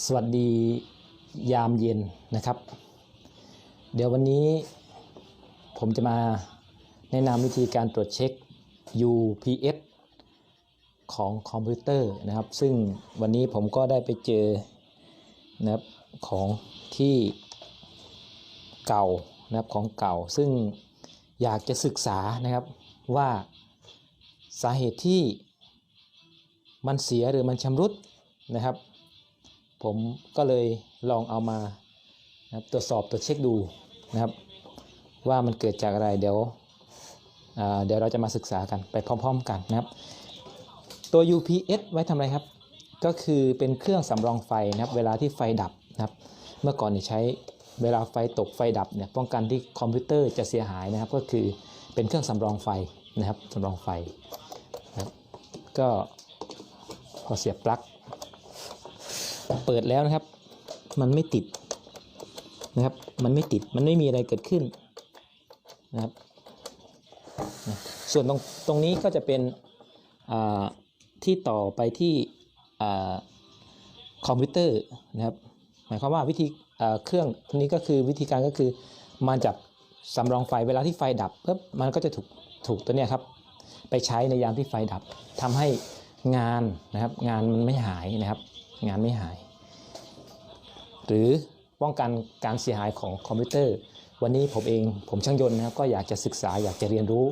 สวัสดียามเย็นนะครับ เดี๋ยววันนี้ผมจะมาแนะนำวิธีการตรวจเช็ค UPS ของคอมพิวเตอร์นะครับ ซึ่งวันนี้ผมก็ได้ไปเจอนะครับของที่เก่านะครับของเก่า ซึ่งอยากจะศึกษานะครับว่าสาเหตุที่มันเสียหรือมันชำรุดนะครับ ผมก็เลยลองเอามานะครับตรวจสอบตรวจเช็คดูนะครับ ว่ามันเกิดจากอะไรเดี๋ยวเดี๋ยวเราจะมาศึกษากันไปพร้อม ๆ กันนะครับ ตัว UPS ไว้ทำอะไรครับ ก็คือเป็นเครื่องสำรองไฟนะครับ เวลาที่ไฟดับนะครับ เมื่อก่อนนี่ใช้เวลาไฟตกไฟดับเนี่ยป้องกันที่คอมพิวเตอร์จะเสียหายนะครับ ก็คือเป็นเครื่องสำรองไฟนะครับสำรองไฟนะครับก็พอเสียบปลั๊ก เปิดแล้วนะครับ มันไม่ติดนะครับ มันไม่ติด มันไม่มีอะไรเกิดขึ้นนะครับ ส่วนตรงตรงนี้ก็จะเป็นที่ต่อไปที่คอมพิวเตอร์นะครับ หมายความว่าวิธีเครื่องนี้ก็คือวิธีการก็คือมาจากสำรองไฟเวลาที่ไฟดับปุ๊บมันก็จะถูกถูกตัวเนี้ยครับไปใช้ในยามที่ไฟดับทำให้งานนะครับงานมันไม่หายนะครับ งานไม่หาย หรือป้องกันการเสียหายของคอมพิวเตอร์ วันนี้ผมเองผมช่างยนต์นะครับก็อยากจะศึกษาอยากจะเรียนรู้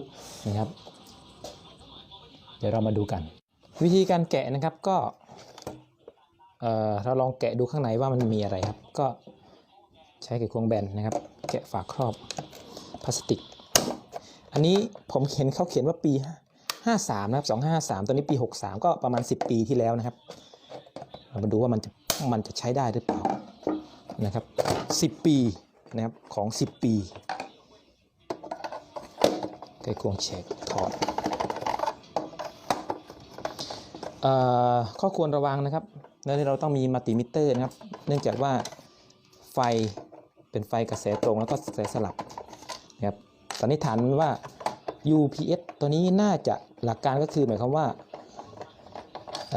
นะครับ เดี๋ยวเรามาดูกัน วิธีการแกะนะครับก็เเราลองแกะดูข้างในว่ามันมีอะไรครับ ก็ใช้ไขควงแบนนะครับ แกะฝาครอบพลาสติก อันนี้ผมเห็นเขาเขียนว่าปี 53 นะครับ 2553ตัวนี้ปี 63 ก็ประมาณ 10 ปีที่แล้วนะครับ เรามาดูว่ามันจะมันจะใช้ได้หรือเปล่า นะครับ 10 ปีนะครับของ 10 ปีไขควงเช็คถอดข้อควรระวังนะครับในที่เราต้องมีมัลติมิเตอร์นะครับ เนื่องจากว่าไฟเป็นไฟกระแสตรงแล้วก็กระแสสลับนะครับสันนิษฐานว่า UPS ตัวนี้น่าจะหลักการก็คือหมายความว่าเ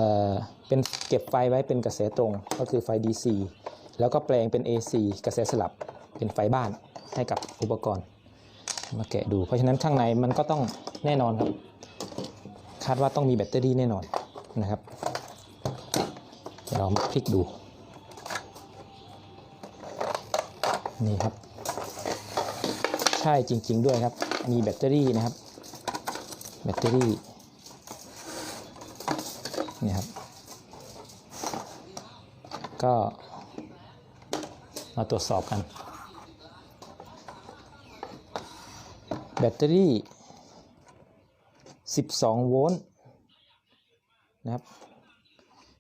เป็นเก็บไฟไว้เป็นกระแสตรงก็คือไฟ DC แล้วก็แปลงเป็น AC กระแสสลับเป็นไฟบ้านให้กับอุปกรณ์ มาแกะดู เพราะฉะนั้นข้างในมันก็ต้องแน่นอนครับ คาดว่าต้องมีแบตเตอรี่แน่นอนนะครับเรามาพลิกดู นี่ครับ ใช่จริง ๆ ด้วยครับ มีแบตเตอรี่นะครับ แบตเตอรี่นี่ครับ ก็ มาตรวจสอบกัน แบตเตอรี่ 12 โวลต์นะครับ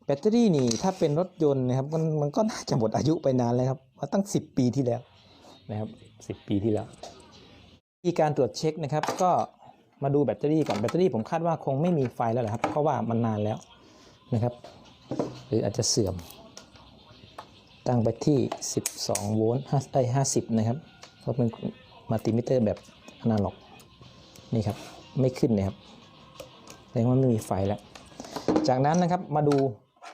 แบตเตอรี่นี่ถ้าเป็นรถยนต์นะครับมันมันก็น่าจะหมดอายุไปนานแล้วครับมาตั้ง 10 ปีที่แล้วนะครับ 10 ปีที่แล้ววิธีการตรวจเช็คนะครับ ก็มาดูแบตเตอรี่ก่อนแบตเตอรี่ผมคาดว่าคงไม่มีไฟแล้วแหละครับเพราะว่ามันนานแล้วนะครับ หรืออาจจะเสื่อม ตั้งไปที่ 12 โวลต์ได้50 นะครับเพราะเป็นมัลติมิเตอร์แบบอนาล็อก นี่ครับ ไม่ขึ้นนะครับแสดงว่าไม่มีไฟแล้ว จากนั้นนะครับมาดู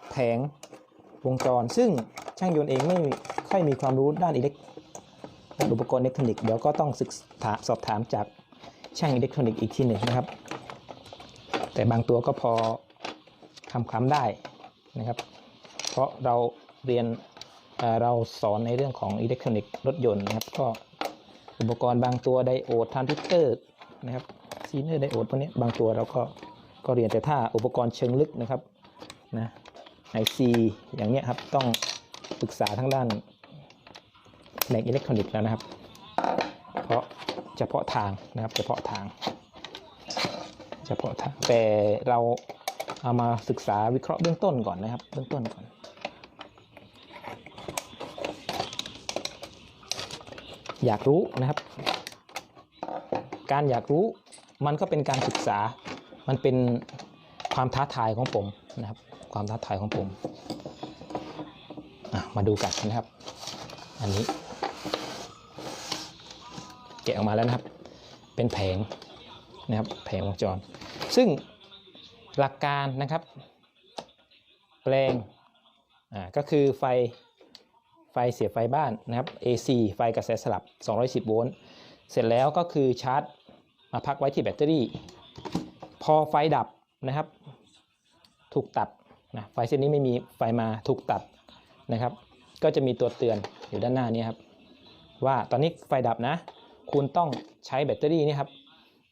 แผงวงจร ซึ่งช่างยนต์เองไม่ค่อยมีความรู้ด้านอิเล็กด้านอุปกรณ์อิเล็กทรอนิกส์เดี๋ยวก็ต้องศึกษาสอบถามจากช่างอิเล็กทรอนิกส์อีกทีหนึ่งนะครับ แต่บางตัวก็พอคำคำได้นะครับ เพราะเราเรียน เราสอนในเรื่องของอิเล็กทรอนิกส์รถยนต์นะครับ ก็อุปกรณ์บางตัวไดโอดทรานซิสเตอร์นะครับซีเนอร์ไดโอดพวกนี้บางตัวเราก็ก็เรียนแต่ถ้าอุปกรณ์เชิงลึกนะครับนะไอซีอย่างเนี้ยครับต้องศึกษาทั้งด้านแหล่งอิเล็กทรอนิกส์แล้วนะครับ เพราะเฉพาะทางนะครับเฉพาะทางเฉพาะทางแต่เราเอามาศึกษาวิเคราะห์เบื้องต้นก่อนนะครับ เบื้องต้นก่อน อยากรู้นะครับ การอยากรู้มันก็เป็นการศึกษา มันเป็นความท้าทายของผมนะครับ ความท้าทายของผม มาดูกันนะครับ อันนี้ แกะออกมาแล้วนะครับ เป็นแผงนะครับ แผงวงจร ซึ่งหลักการนะครับ แปลงก็คือไฟ ไฟเสียบไฟบ้านนะครับ AC ไฟกระแสสลับ 210 โวลต์ เสร็จแล้วก็คือชาร์จมาพักไว้ที่แบตเตอรี่ พอไฟดับนะครับ ถูกตัดนะไฟเส้นนี้ไม่มีไฟมาถูกตัดนะครับ ก็จะมีตัวเตือนอยู่ด้านหน้านี้ครับ ว่าตอนนี้ไฟดับนะ คุณต้องใช้แบตเตอรี่นี่ครับ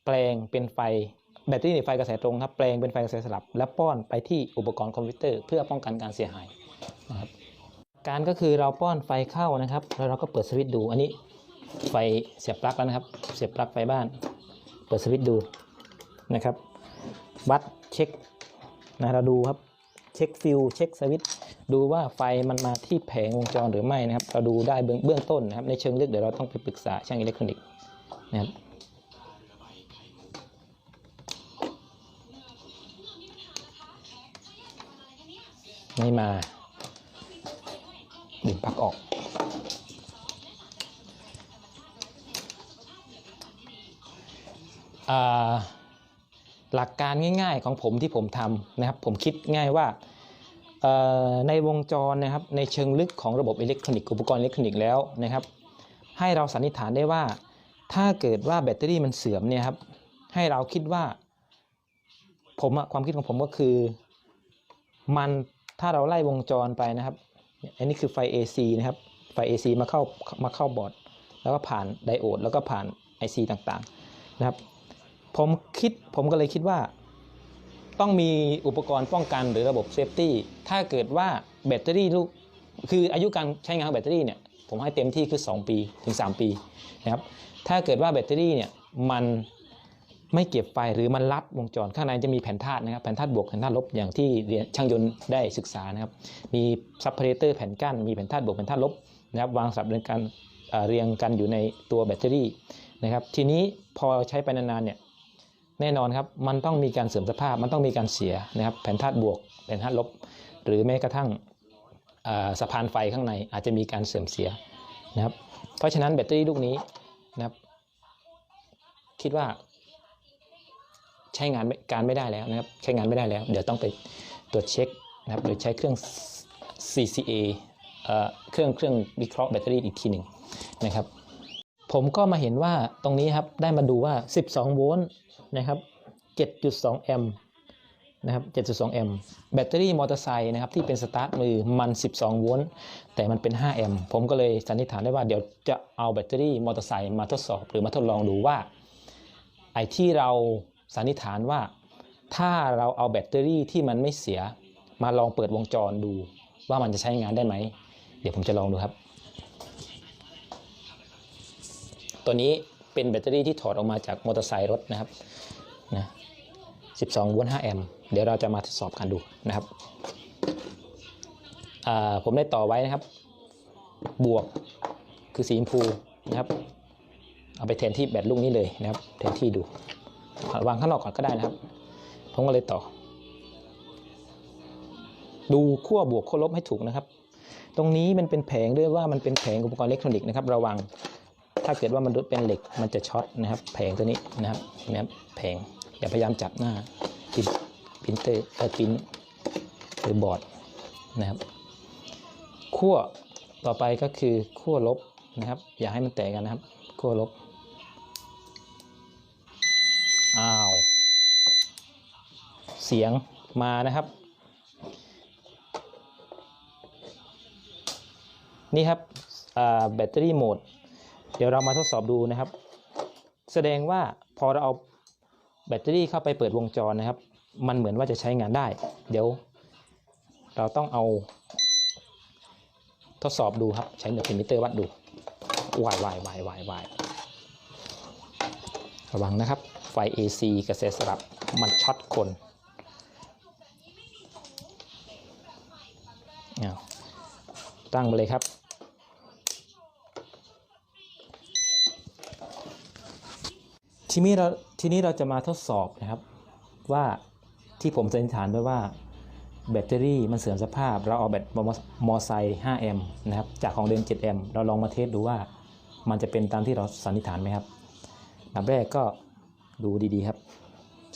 แปลงเป็นไฟแบตเตอรี่ในไฟกระแสตรงครับ แปลงเป็นไฟกระแสสลับ และป้อนไปที่อุปกรณ์คอมพิวเตอร์ เพื่อป้องกันการเสียหายนะครับ การก็คือเราป้อนไฟเข้านะครับ แล้วเราก็เปิดสวิตช์ดู อันนี้ไฟเสียบปลั๊กแล้วนะครับ เสียบปลั๊กไฟบ้าน เปิดสวิตช์ดูนะครับ วัดเช็คนะเราดูครับเช็คฟิลเช็คสวิตช์ดูว่าไฟมันมาที่แผงวงจรหรือไม่นะครับ เราดูได้เบื้องเบื้องต้นนะครับ ในเชิงลึกเดี๋ยวเราต้องไปปรึกษาช่างอิเล็กทรอนิกส์นะครับไม่มา ดึงปลั๊กออก หลักการง่ายๆของผมที่ผมทำนะครับ ผมคิดง่ายว่าในวงจรนะครับในเชิงลึกของระบบอิเล็กทรอนิกส์อุปกรณ์อิเล็กทรอนิกส์แล้วนะครับ ให้เราสันนิษฐานได้ว่า ถ้าเกิดว่าแบตเตอรี่มันเสื่อมเนี่ยครับให้เราคิดว่าผมความคิดของผมก็คือ มันถ้าเราไล่วงจรไปนะครับ อันนี้คือไฟ AC นะครับ ไฟ AC มาเข้ามาเข้าบอร์ด แล้วก็ผ่านไดโอด แล้วก็ผ่าน IC ต่างๆนะครับ ผมคิดผมก็เลยคิดว่า ต้องมีอุปกรณ์ป้องกันหรือระบบเซฟตี้ ถ้าเกิดว่าแบตเตอรี่ลูก คืออายุการใช้งานของแบตเตอรี่เนี่ย ผมให้เต็มที่คือ 2 ปีถึง 3 ปีนะครับ ถ้าเกิดว่าแบตเตอรี่เนี่ยมัน ไม่เก็บไฟหรือมันลัดวงจรข้างในจะมีแผ่นธาตุนะครับแผ่นธาตุบวกแผ่นธาตุลบอย่างที่เรียนช่างยนต์ได้ศึกษานะครับ มีซับเพลเตอร์แผ่นกั้นมีแผ่นธาตุบวกแผ่นธาตุลบนะครับวางสลับเรียงกันเอ่อเรียงกันอยู่ในตัวแบตเตอรี่นะครับ ทีนี้พอใช้ไปนานๆเนี่ยแน่นอนครับมันต้องมีการเสื่อมสภาพมันต้องมีการเสียนะครับ แผ่นธาตุบวกแผ่นธาตุลบ หรือแม้กระทั่งสะพานไฟข้างในอาจจะมีการเสื่อมเสียนะครับ เพราะฉะนั้นแบตเตอรี่ลูกนี้นะครับ คิดว่า ใช้งานการไม่ได้แล้วนะครับใช้งานไม่ได้แล้ว เดี๋ยวต้องไปตรวจเช็คนะครับโดยใช้เครื่อง CCA เอ่อเครื่องเครื่องวิเคราะห์แบตเตอรี่อีกทีหนึ่งนะครับ ผมก็มาเห็นว่าตรงนี้ครับได้มาดูว่า 12 โวลต์นะครับ 7.2 แอมป์นะครับ 7.2 แอมป์แบตเตอรี่มอเตอร์ไซค์นะครับที่เป็นสตาร์ทมือมัน 12 โวลต์แต่มันเป็น 5 แอมป์ผมก็เลยสันนิษฐานได้ว่าเดี๋ยวจะเอาแบตเตอรี่มอเตอร์ไซค์มาทดสอบ หรือมาทดลองดูว่าไอ้ที่เรา สันนิษฐานว่า ถ้าเราเอาแบตเตอรี่ที่มันไม่เสีย มาลองเปิดวงจรดู ว่ามันจะใช้งานได้ไหม เดี๋ยวผมจะลองดูครับ ตัวนี้เป็นแบตเตอรี่ที่ถอดออกมาจากมอเตอร์ไซค์รถนะครับนะ12โวลต์5แอมป์เดี๋ยวเราจะมาทดสอบกันดูนะครับผมได้ต่อไว้นะครับ บวกคือสีชมพูนะครับ เอาไปแทนที่แบตลูกนี้เลยนะครับ แทนที่ดู วางข้างนอกก่อนก็ได้นะครับ ผมก็เลยต่อ ดูขั้วบวกขั้วลบให้ถูกนะครับ ตรงนี้มันเป็นแผงด้วยว่ามันเป็นแผงอุปกรณ์อิเล็กทรอนิกส์นะครับ ระวัง ถ้าเกิดว่ามันเป็นเหล็กมันจะช็อตนะครับ แผงตัวนี้นะครับนะครับแผงอย่าพยายามจับหน้าพิมพิมเตอร์เออพิมหรือบอร์ดนะครับขั้วต่อไปก็คือขั้วลบนะครับ อย่าให้มันแตกกันนะครับขั้วลบ อ้าว เสียงมานะครับ นี่ครับอ่าแบตเตอรี่โหมด เดี๋ยวเรามาทดสอบดูนะครับ แสดงว่าพอเราเอาแบตเตอรี่เข้าไปเปิดวงจรนะครับ มันเหมือนว่าจะใช้งานได้ เดี๋ยว เราต้องเอา ทดสอบดูครับ ใช้เนื้อมิเตอร์วัดดูวายวายวายวายวาย ระวังนะครับ ไฟ AC กระแสสลับมันช็อตคนเอาตั้งไปเลยครับ ทีนี้เราทีนี้เราจะมาทดสอบนะครับว่าที่ผมสันนิษฐานไว้ว่าแบตเตอรี่มันเสื่อมสภาพ เราเอาแบตมอมไซค์5แอมป์นะครับจากของเดิม7แอมป์เราลองมาเทสดูว่ามันจะเป็นตามที่เราสันนิษฐานไหมครับ อันแรกก็ดูดีๆครับ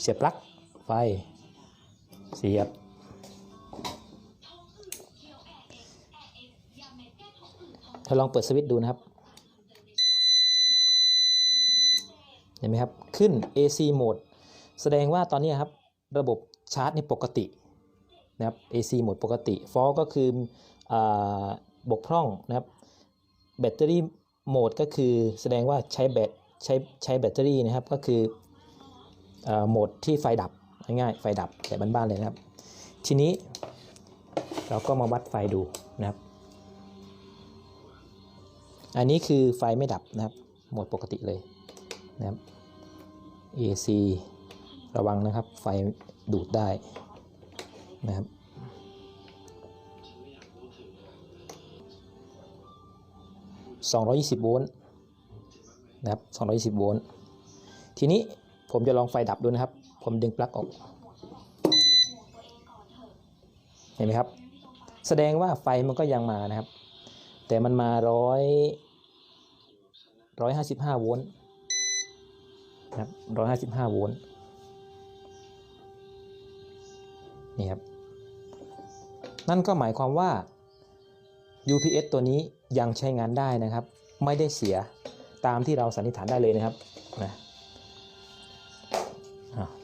เสียบปลั๊กไฟ เสียบเราลองเปิดสวิตช์ดูนะครับ เห็นไหมครับ ขึ้น AC mode แสดงว่าตอนนี้ครับ ระบบชาร์จในปกตินะครับ AC โหมดปกติ ฟอก็คืออบกพร่องนะครับ แบตเตอรี่โหมดก็คือแสดงว่าใช้แบต ใช้ใช้แบตเตอรี่นะครับก็คืออโหมดที่ไฟดับง่ายๆไฟดับแต่บ้านๆเลยนะครับ ทีนี้เราก็มาวัดไฟดูนะครับ อันนี้คือไฟไม่ดับนะครับโหมดปกติเลยนะครับ AC ระวังนะครับไฟดูดได้นะครับ220 โวลต์ นะครับ 220 โวลต์ ทีนี้ผมจะลองไฟดับดูนะครับ ผมดึงปลั๊กออก เห็นไหมครับ แสดงว่าไฟมันก็ยังมานะครับ แต่มันมาร้อยร้อยห้าสิบห้าโวลต์นะครับร้อยห้าสิบห้าโวลต์ นี่ครับ นั่นก็หมายความว่า UPS ตัวนี้ยังใช้งานได้นะครับ ไม่ได้เสีย ตามที่เราสันนิษฐานได้เลยนะครับนะ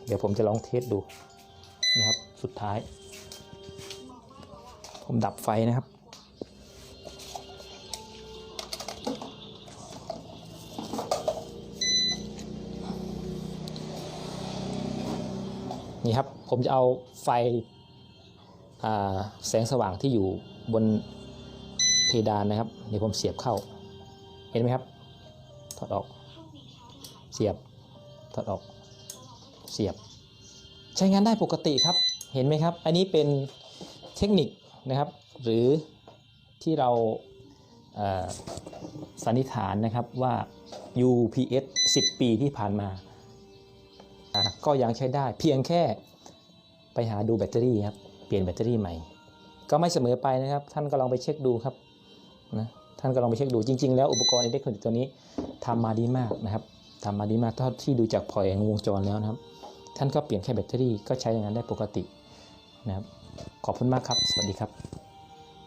เดี๋ยวผมจะลองเทสดูนะครับสุดท้าย ผมดับไฟนะครับนี่ครับผมจะเอาไฟาแสงสว่างที่อยู่บนเพดานนะครับเดี๋ยวผมเสียบเข้าเห็นไหมครับ ถอดออก เสียบ ถอดออก เสียบ ใช้งานได้ปกติครับ เห็นไหมครับ อันนี้เป็นเทคนิคนะครับ หรือที่เราเสันนิษฐานนะครับว่า UPS 10 ปีที่ผ่านมา ก็ยังใช้ได้เพียงแค่ไปหาดูแบตเตอรี่ครับ เปลี่ยนแบตเตอรี่ใหม่ ก็ไม่เสมอไปนะครับ ท่านก็ลองไปเช็คดูครับนะ ท่านก็ลองไปเช็คดูจริง ๆ แล้วอุปกรณ์อิเล็กทรอนิกส์ตัวนี้ทำมาดีมากนะครับทำมาดีมากเท่าที่ดูจากพอยแห่งวงจรแล้วนะครับ ท่านก็เปลี่ยนแค่แบตเตอรี่ก็ใช้งานได้ปกตินะครับขอบคุณมากครับ สวัสดีครับ